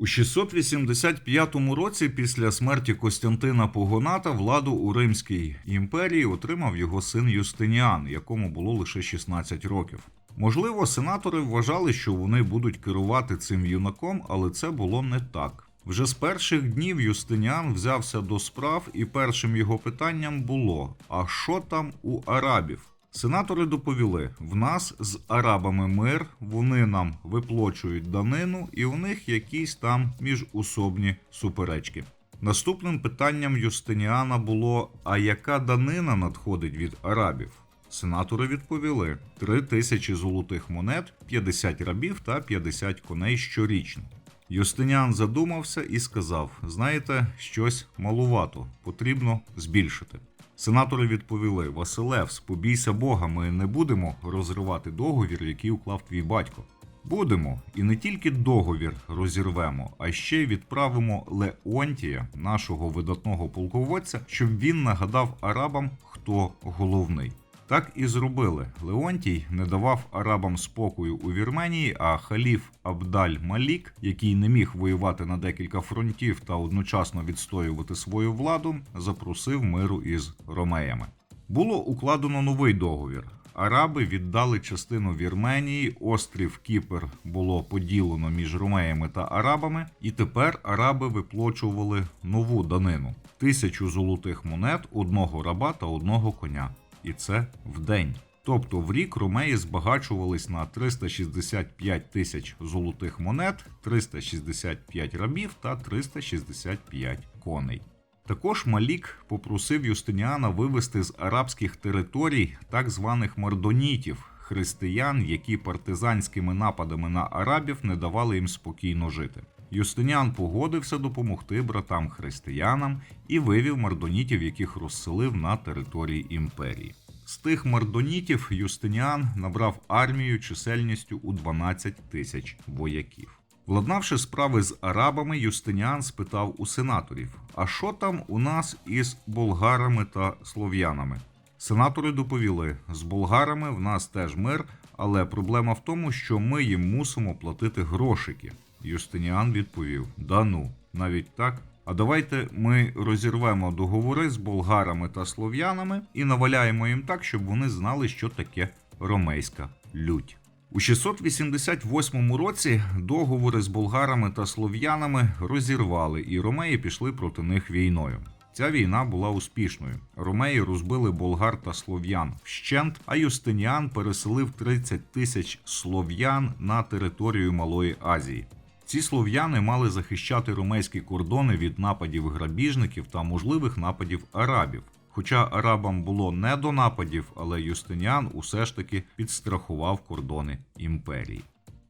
У 685 році, після смерті Костянтина Погоната, владу у Римській імперії отримав його син Юстиніан, якому було лише 16 років. Можливо, сенатори вважали, що вони будуть керувати цим юнаком, але це було не так. Вже з перших днів Юстиніан взявся до справ, і першим його питанням було: а що там у арабів? Сенатори доповіли: в нас з арабами мир, вони нам виплачують данину, і в них якісь там міжусобні суперечки. Наступним питанням Юстиніана було: а яка данина надходить від арабів? Сенатори відповіли: 3 тисячі золотих монет, 50 рабів та 50 коней щорічно. Юстиніан задумався і сказав: знаєте, щось малувато, потрібно збільшити. Сенатори відповіли: Василевс, побійся Бога, ми не будемо розривати договір, який уклав твій батько. Будемо, і не тільки договір розірвемо, а ще й відправимо Леонтія, нашого видатного полководця, щоб він нагадав арабам, хто головний. Так і зробили. Леонтій не давав арабам спокою у Вірменії, а халіф Абдаль Малік, який не міг воювати на декілька фронтів та одночасно відстоювати свою владу, запросив миру із ромеями. Було укладено новий договір. Араби віддали частину Вірменії, острів Кіпр було поділено між ромеями та арабами, і тепер араби виплачували нову данину тисячу золотих монет, одного раба та одного коня і це в день. Тобто в рік ромеї збагачувались на 365 тисяч золотих монет, 365 рабів та 365 коней. Також Малік попросив Юстиніана вивести з арабських територій так званих мардонітів, християн, які партизанськими нападами на арабів не давали їм спокійно жити. Юстиніан погодився допомогти братам християнам і вивів мардонітів, яких розселив на території імперії. З тих мардонітів Юстиніан набрав армію чисельністю у 12 тисяч вояків. Владнавши справи з арабами, Юстиніан спитав у сенаторів: а що там у нас із болгарами та слов'янами? Сенатори доповіли: з болгарами в нас теж мир, але проблема в тому, що ми їм мусимо платити грошики. Юстиніан відповів: Да ну, навіть так. А давайте ми розірвемо договори з болгарами та слов'янами і наваляємо їм так, щоб вони знали, що таке ромейська лють. У 688 році договори з болгарами та слов'янами розірвали, і ромеї пішли проти них війною. Ця війна була успішною. Ромеї розбили болгар та слов'ян вщент, а Юстиніан переселив 30 тисяч слов'ян на територію Малої Азії. Ці слов'яни мали захищати ромейські кордони від нападів грабіжників та можливих нападів арабів. Хоча арабам було не до нападів, але Юстиніан усе ж таки підстрахував кордони імперії.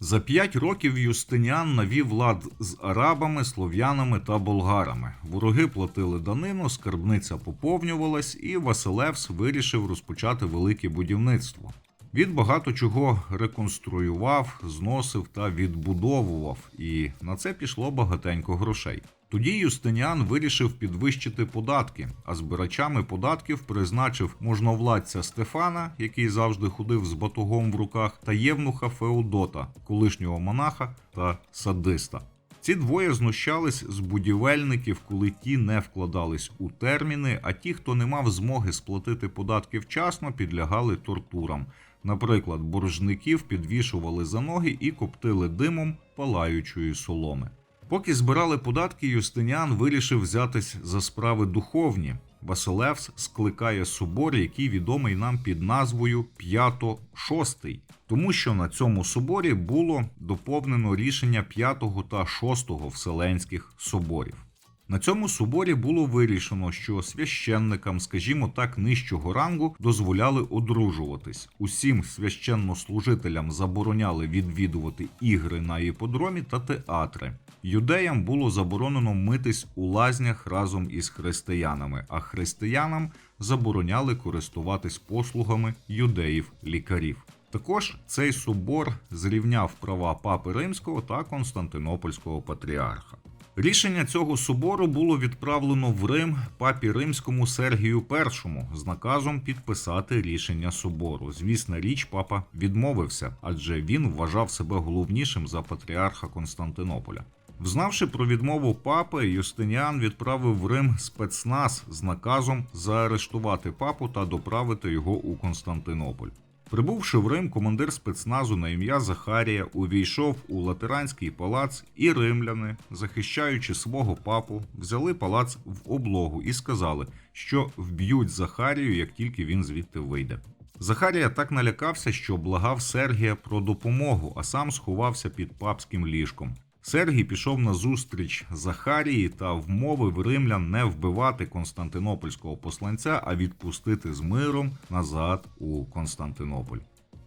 За п'ять років Юстиніан навів лад з арабами, слов'янами та болгарами. Вороги платили данину, скарбниця поповнювалась, і Василевс вирішив розпочати велике будівництво. Він багато чого реконструював, зносив та відбудовував, і на це пішло багатенько грошей. Тоді Юстиніан вирішив підвищити податки, а збирачами податків призначив можновладця Стефана, який завжди ходив з батогом в руках, та євнуха Феодота, колишнього монаха та садиста. Ці двоє знущались з будівельників, коли ті не вкладались у терміни, а ті, хто не мав змоги сплатити податки вчасно, підлягали тортурам. Наприклад, боржників підвішували за ноги і коптили димом палаючої соломи. Поки збирали податки, Юстиніан вирішив взятись за справи духовні. Василевс скликає собор, який відомий нам під назвою П'ято-Шостий, тому що на цьому соборі було доповнено рішення п'ятого та шостого вселенських соборів. На цьому соборі було вирішено, що священникам, скажімо так, нижчого рангу дозволяли одружуватись. Усім священнослужителям забороняли відвідувати ігри на іподромі та театри. Юдеям було заборонено митись у лазнях разом із християнами, а християнам забороняли користуватись послугами юдеїв-лікарів. Також цей собор зрівняв права папи римського та Константинопольського патріарха. Рішення цього собору було відправлено в Рим папі римському Сергію І з наказом підписати рішення собору. Звісна річ, папа відмовився, адже він вважав себе головнішим за патріарха Константинополя. Взнавши про відмову папи, Юстиніан відправив в Рим спецназ з наказом заарештувати папу та доправити його у Константинополь. Прибувши в Рим, командир спецназу на ім'я Захарія увійшов у латеранський палац, і римляни, захищаючи свого папу, взяли палац в облогу і сказали, що вб'ють Захарію, як тільки він звідти вийде. Захарія так налякався, що благав Сергія про допомогу, а сам сховався під папським ліжком. Сергій пішов на зустріч Захарії та вмовив римлян не вбивати константинопольського посланця, а відпустити з миром назад у Константинополь.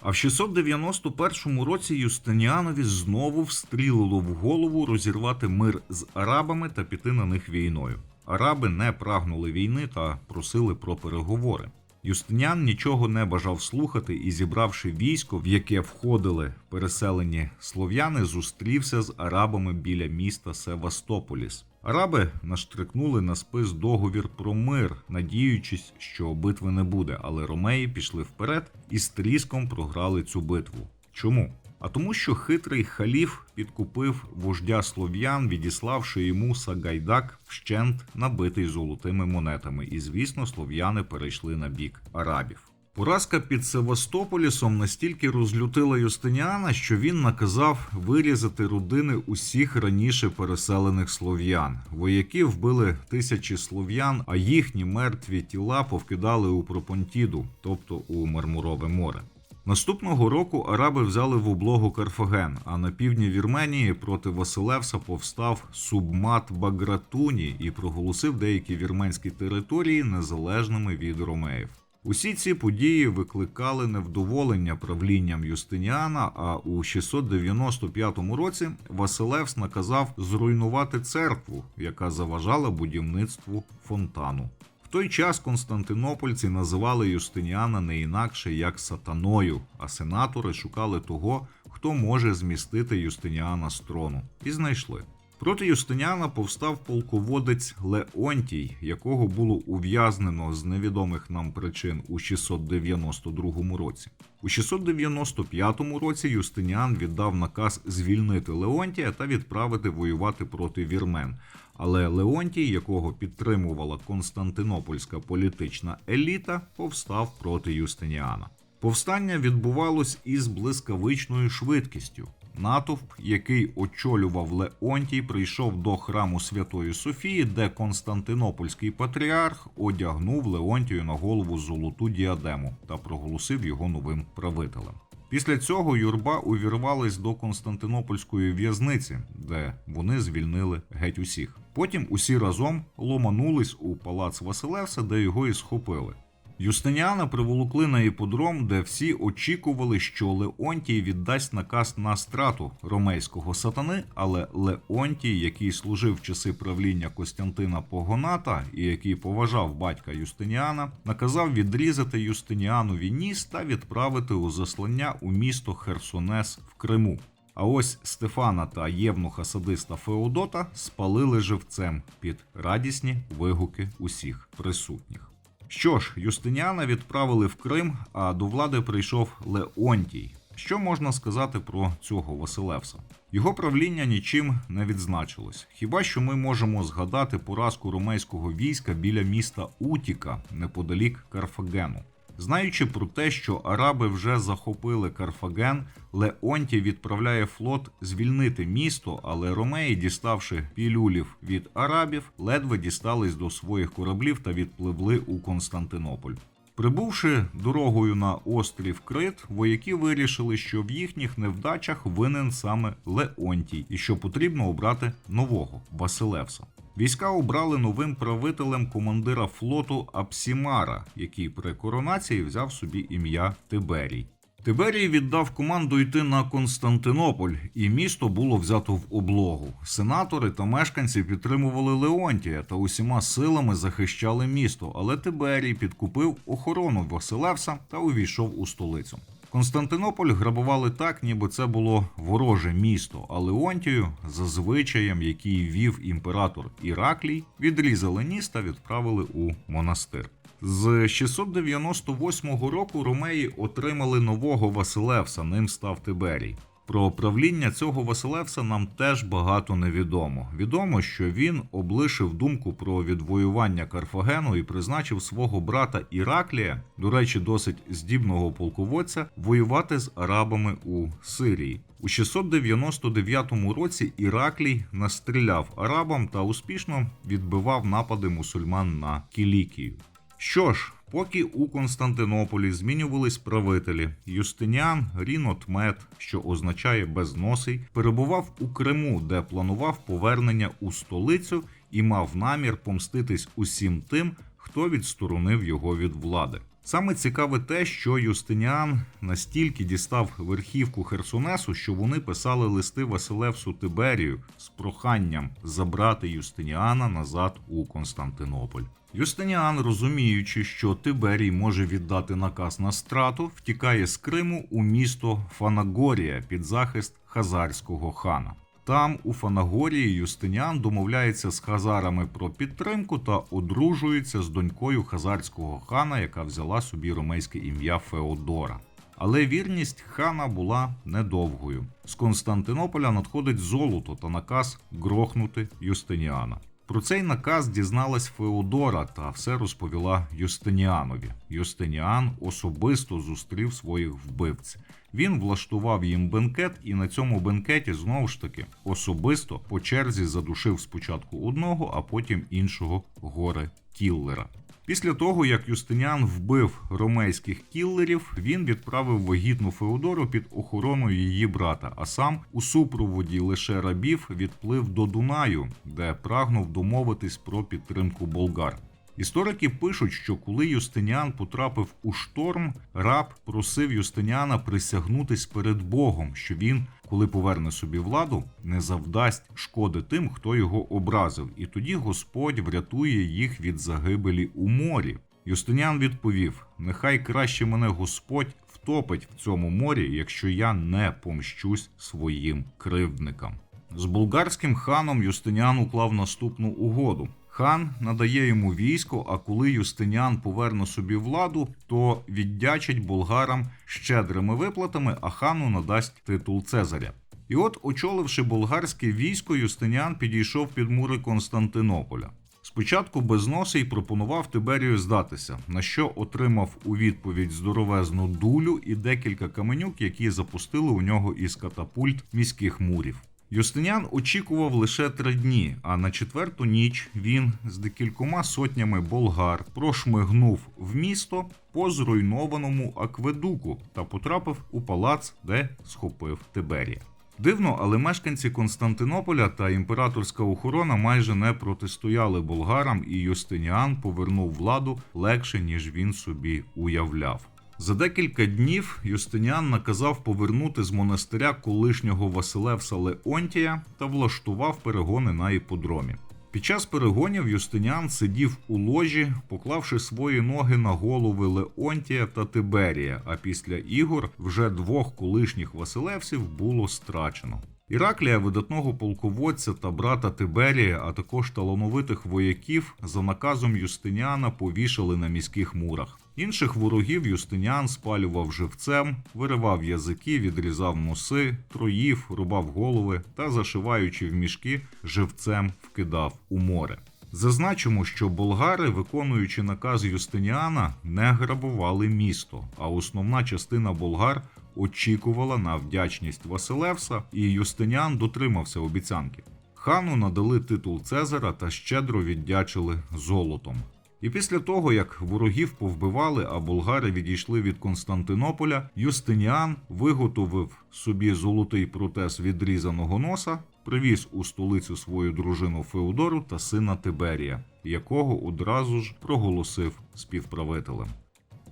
А в 691 році Юстиніанові знову встрілило в голову розірвати мир з арабами та піти на них війною. Араби не прагнули війни та просили про переговори. Юстиніан нічого не бажав слухати і, зібравши військо, в яке входили переселені слов'яни, зустрівся з арабами біля міста Севастополіс. Араби наштрикнули на спис договір про мир, надіючись, що битви не буде, але ромеї пішли вперед і з тріском програли цю битву. Чому? А тому, що хитрий халіф підкупив вождя слов'ян, відіславши йому Сагайдак вщент набитий золотими монетами, і звісно, слов'яни перейшли на бік арабів. Поразка під Севастополісом настільки розлютила Юстиніана, що він наказав вирізати родини усіх раніше переселених слов'ян. Вояки вбили тисячі слов'ян, а їхні мертві тіла повкидали у Пропонтіду, тобто у Мармурове море. Наступного року араби взяли в облогу Карфаген, а на півдні Вірменії проти Василевса повстав Субмат Багратуні і проголосив деякі вірменські території незалежними від ромеїв. Усі ці події викликали невдоволення правлінням Юстиніана. А у 695 році Василевс наказав зруйнувати церкву, яка заважала будівництву фонтану. В той час константинопольці називали Юстиніана не інакше як сатаною, а сенатори шукали того, хто може змістити Юстиніана з трону, і знайшли. Проти Юстиніана повстав полководець Леонтій, якого було ув'язнено з невідомих нам причин у 692 році. У 695 році Юстиніан віддав наказ звільнити Леонтія та відправити воювати проти вірмен. Але Леонтій, якого підтримувала Константинопольська політична еліта, повстав проти Юстиніана. Повстання відбувалось із блискавичною швидкістю. Натовп, який очолював Леонтій, прийшов до храму Святої Софії, де Константинопольський патріарх одягнув Леонтію на голову золоту діадему та проголосив його новим правителем. Після цього юрба увірвалась до Константинопольської в'язниці, де вони звільнили геть усіх. Потім усі разом ломанулись у палац Василевса, де його і схопили. Юстиніана приволокли на іподром, де всі очікували, що Леонтій віддасть наказ на страту ромейського сатани, але Леонтій, який служив в часи правління Костянтина Погоната і який поважав батька Юстиніана, наказав відрізати Юстиніанові ніс та відправити у заслання у місто Херсонес в Криму. А ось Стефана та євнуха садиста Феодота спалили живцем під радісні вигуки усіх присутніх. Що ж, Юстиніана відправили в Крим, а до влади прийшов Леонтій. Що можна сказати про цього Василевса? Його правління нічим не відзначилось. Хіба що ми можемо згадати поразку ромейського війська біля міста Утіка неподалік Карфагену. Знаючи про те, що араби вже захопили Карфаген, Леонтій відправляє флот звільнити місто, але ромеї, діставши пілюлів від арабів, ледве дістались до своїх кораблів та відпливли у Константинополь. Прибувши дорогою на острів Крит, вояки вирішили, що в їхніх невдачах винен саме Леонтій, і що потрібно обрати нового Василевса. Війська обрали новим правителем командира флоту Апсімара, який при коронації взяв собі ім'я Тиберій. Тиберій віддав команду йти на Константинополь, і місто було взято в облогу. Сенатори та мешканці підтримували Леонтія та усіма силами захищали місто, але Тиберій підкупив охорону Василевса та увійшов у столицю. Константинополь грабували так, ніби це було вороже місто, а Леонтію, за звичаєм, який вів імператор Іраклій, відрізали ніс та відправили у монастир. З 698 року ромеї отримали нового Василевса, ним став Тиберій. Про правління цього Василевса нам теж багато невідомо. Відомо, що він облишив думку про відвоювання Карфагену і призначив свого брата Іраклія, до речі, досить здібного полководця, воювати з арабами у Сирії. У 699 році Іраклій настріляв арабам та успішно відбивав напади мусульман на Кілікію. Що ж, поки у Константинополі змінювались правителі, Юстиніан Рінотмет, що означає безносий, перебував у Криму, де планував повернення у столицю і мав намір помститись усім тим, хто відсторонив його від влади. Саме цікаве те, що Юстиніан настільки дістав верхівку Херсонесу, що вони писали листи Василевсу Тиберію з проханням забрати Юстиніана назад у Константинополь. Юстиніан, розуміючи, що Тиберій може віддати наказ на страту, втікає з Криму у місто Фанагорія під захист хазарського хана. Там, у Фанагорії, Юстиніан домовляється з хазарами про підтримку та одружується з донькою хазарського хана, яка взяла собі ромейське ім'я Феодора. Але вірність хана була недовгою. З Константинополя надходить золото та наказ грохнути Юстиніана. Про цей наказ дізналась Феодора та все розповіла Юстиніанові. Юстиніан особисто зустрів своїх вбивць. Він влаштував їм бенкет, і на цьому бенкеті знову ж таки особисто по черзі задушив спочатку одного, а потім іншого горе кіллера. Після того, як Юстиніан вбив ромейських кіллерів, він відправив вагітну Феодору під охороною її брата, а сам у супроводі лише рабів відплив до Дунаю, де прагнув домовитись про підтримку болгар. Історики пишуть, що коли Юстиніан потрапив у шторм, раб просив Юстиніана присягнутись перед Богом, що він, коли поверне собі владу, не завдасть шкоди тим, хто його образив, і тоді Господь врятує їх від загибелі у морі. Юстиніан відповів: Нехай краще мене Господь втопить в цьому морі, якщо я не помщусь своїм кривдникам. З булгарським ханом Юстиніан уклав наступну угоду. Хан надає йому військо, а коли Юстиніан поверне собі владу, то віддячить болгарам щедрими виплатами, а хану надасть титул Цезаря. І от, очоливши болгарське військо, Юстиніан підійшов під мури Константинополя. Спочатку безносий пропонував Тиберію здатися, на що отримав у відповідь здоровезну дулю і декілька каменюк, які запустили у нього із катапульт міських мурів. Юстиніан очікував лише три дні, а на четверту ніч він з декількома сотнями болгар прошмигнув в місто по зруйнованому акведуку та потрапив у палац, де схопив Тиберія. Дивно, але мешканці Константинополя та імператорська охорона майже не протистояли болгарам, і Юстиніан повернув владу легше, ніж він собі уявляв. За декілька днів Юстиніан наказав повернути з монастиря колишнього Василевса Леонтія та влаштував перегони на іподромі. Під час перегонів Юстиніан сидів у ложі, поклавши свої ноги на голови Леонтія та Тиберія. А після ігор вже двох колишніх Василевсів було страчено. Іраклія, видатного полководця та брата Тиберія, а також талановитих вояків, за наказом Юстиніана повішали на міських мурах. Інших ворогів Юстиніан спалював живцем, виривав язики, відрізав носи, троїв, рубав голови та, зашиваючи в мішки, живцем вкидав у море. Зазначимо, що болгари, виконуючи наказ Юстиніана, не грабували місто, а основна частина болгар очікувала на вдячність Василевса, і Юстиніан дотримався обіцянки. Хану надали титул Цезара та щедро віддячили золотом. І після того, як ворогів повбивали, а болгари відійшли від Константинополя, Юстиніан виготовив собі золотий протез відрізаного носа, привіз у столицю свою дружину Феодору та сина Тиберія, якого одразу ж проголосив співправителем.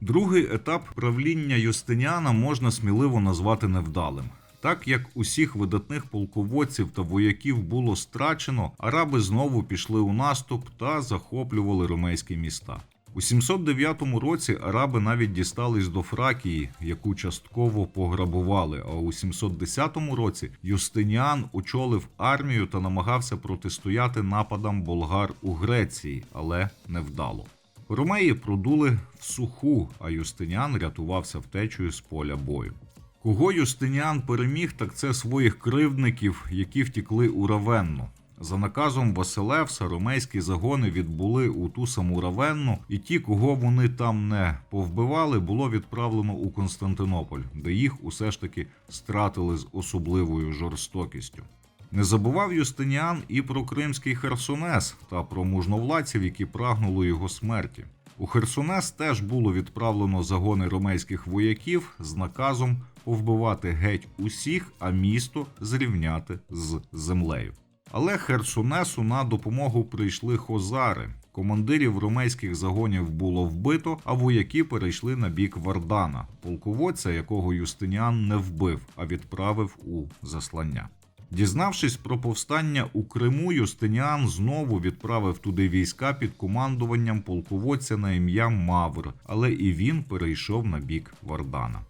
Другий етап правління Юстиніана можна сміливо назвати невдалим. Так як усіх видатних полководців та вояків було страчено, араби знову пішли у наступ та захоплювали ромейські міста. У 709 році араби навіть дістались до Фракії, яку частково пограбували. А у 710 році Юстиніан очолив армію та намагався протистояти нападам болгар у Греції, але невдало. Ромеї продули в суху, а Юстиніан рятувався втечею з поля бою. Кого Юстиніан переміг, так це своїх кривдників, які втікли у Равенну. За наказом Василевса ромейські загони відбули у ту саму Равенну, і ті, кого вони там не повбивали, було відправлено у Константинополь, де їх усе ж таки стратили з особливою жорстокістю. Не забував Юстиніан і про кримський Херсонес та про мужновладців, які прагнули його смерті. У Херсонес теж було відправлено загони ромейських вояків з наказом повбивати геть усіх, а місто зрівняти з землею. Але Херсонесу на допомогу прийшли хозари. Командирів ромейських загонів було вбито, а вояки перейшли на бік Вардана, полководця, якого Юстиніан не вбив, а відправив у заслання. Дізнавшись про повстання у Криму, Юстиніан знову відправив туди війська під командуванням полководця на ім'я Мавр, але і він перейшов на бік Вардана.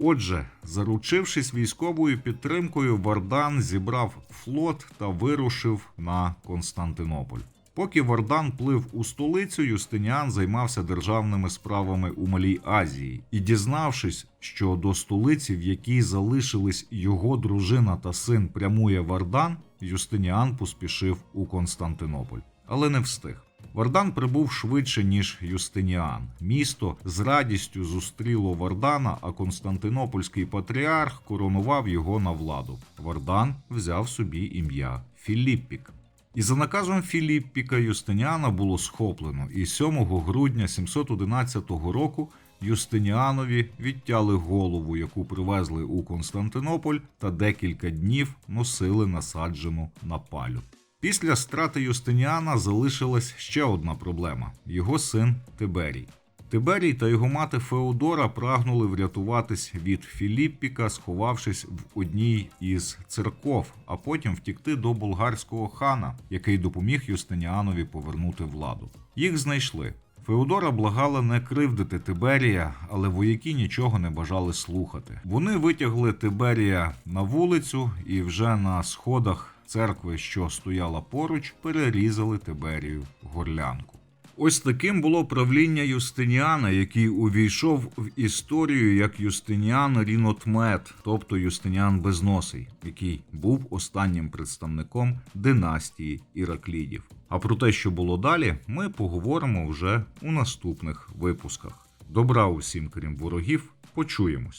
Отже, заручившись військовою підтримкою, Вардан зібрав флот та вирушив на Константинополь. Поки Вардан плив у столицю, Юстиніан займався державними справами у Малій Азії і, дізнавшись, що до столиці, в якій залишились його дружина та син, прямує Вардан, Юстиніан поспішив у Константинополь, але не встиг. Вардан прибув швидше, ніж Юстиніан. Місто з радістю зустріло Вардана, а Константинопольський патріарх коронував його на владу. Вардан взяв собі ім'я Філіппік. І за наказом Філіппіка Юстиніана було схоплено, і 7 грудня 711 року Юстиніанові відтяли голову, яку привезли у Константинополь, та декілька днів носили насаджену на палю. Після страти Юстиніана залишилась ще одна проблема його син Тиберій. Тиберій та його мати Феодора прагнули врятуватись від Філіппіка, сховавшись в одній із церков, а потім втікти до болгарського хана, який допоміг Юстиніанові повернути владу. Їх знайшли. Феодора благала не кривдити Тиберія, але вояки нічого не бажали слухати. Вони витягли Тиберія на вулицю і вже на сходах церкви, що стояла поруч, перерізали Тиберію горлянку. Ось таким було правління Юстиніана, який увійшов в історію як Юстиніан Рінотмет, тобто Юстиніан Безносий, який був останнім представником династії Іраклідів. А про те, що було далі, ми поговоримо вже у наступних випусках. Добра усім, крім ворогів, почуємось.